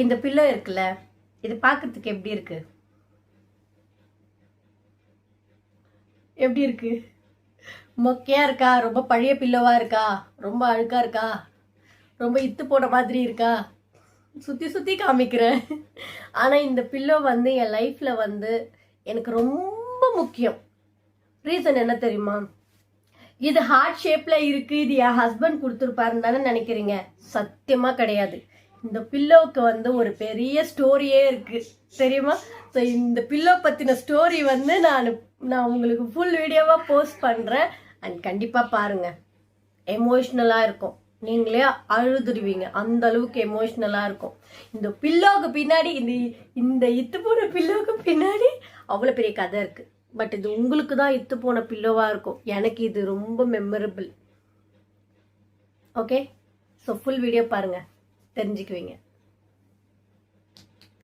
இந்த பில்லோ இருக்குல்ல இது பார்க்கறதுக்கு எப்படி இருக்கு? எப்படி இருக்கு? மொக்கையா இருக்கா? ரொம்ப பழைய பில்லோவா இருக்கா? ரொம்ப அழுக்கா இருக்கா? ரொம்ப இத்து போன மாதிரி இருக்கா? சுற்றி சுற்றி காமிக்கிறேன். ஆனால் இந்த பில்லோ வந்து என் லைஃப்பில் வந்து எனக்கு ரொம்ப முக்கியம். ரீசன் என்ன தெரியுமா? இது ஹார்ட் ஷேப்பில் இருக்குது இது என் ஹஸ்பண்ட் கொடுத்துருப்பாருன்னு தானே நினைக்கிறீங்க. சத்தியமாக கிடையாது. இந்த பில்லோவுக்கு வந்து ஒரு பெரிய ஸ்டோரியே இருக்குது தெரியுமா? ஸோ இந்த பில்லோ பற்றின ஸ்டோரி வந்து நான் நான் உங்களுக்கு ஃபுல் வீடியோவாக போஸ்ட் பண்ணுறேன் அண்ட் கண்டிப்பாக பாருங்கள் எமோஷ்னலாக இருக்கும். நீங்களே அழுதுருவீங்க அந்த அளவுக்கு எமோஷ்னலாக இருக்கும். இந்த பில்லோவுக்கு பின்னாடி இந்த இந்த இத்து போன பில்லோவுக்கு பின்னாடி அவ்வளோ பெரிய கதை இருக்குது பட் இது உங்களுக்கு தான் இத்து போன பில்லோவாக இருக்கும். எனக்கு இது ரொம்ப memorable okay so full video பாருங்கள் தெரிஞ்சுக்குவீங்க.